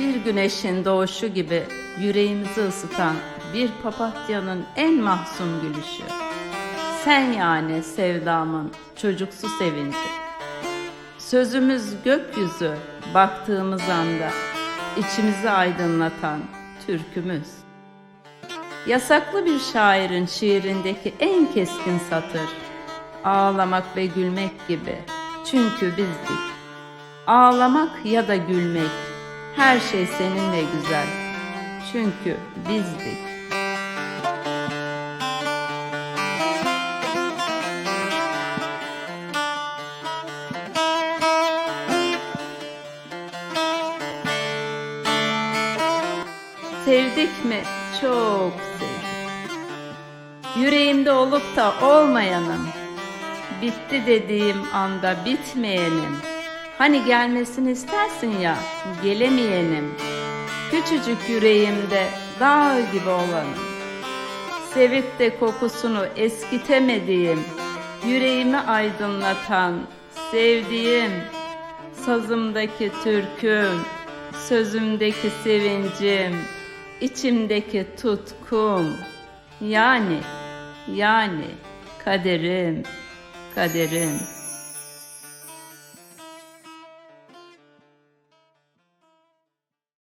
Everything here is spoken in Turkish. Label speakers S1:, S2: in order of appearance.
S1: Bir güneşin doğuşu gibi yüreğimizi ısıtan bir papatyanın en mahzun gülüşü. Sen yani sevdamın çocuksu sevinci. Sözümüz gökyüzü baktığımız anda içimizi aydınlatan türkümüz. Yasaklı bir şairin şiirindeki en keskin satır. Ağlamak ve gülmek gibi. Çünkü bizdik. Ağlamak ya da gülmek. Her şey seninle güzel. Çünkü bizdik. Sevdik mi? Çok sevdik. Yüreğimde olup da olmayanım. Bitti dediğim anda bitmeyenim. Hani gelmesini istersin ya, gelemeyenim. Küçücük yüreğimde dağ gibi olanım. Sevip de kokusunu eskitemediğim, yüreğimi aydınlatan, sevdiğim, sazımdaki türküm, sözümdeki sevincim, içimdeki tutkum, yani, yani kaderim, kaderim.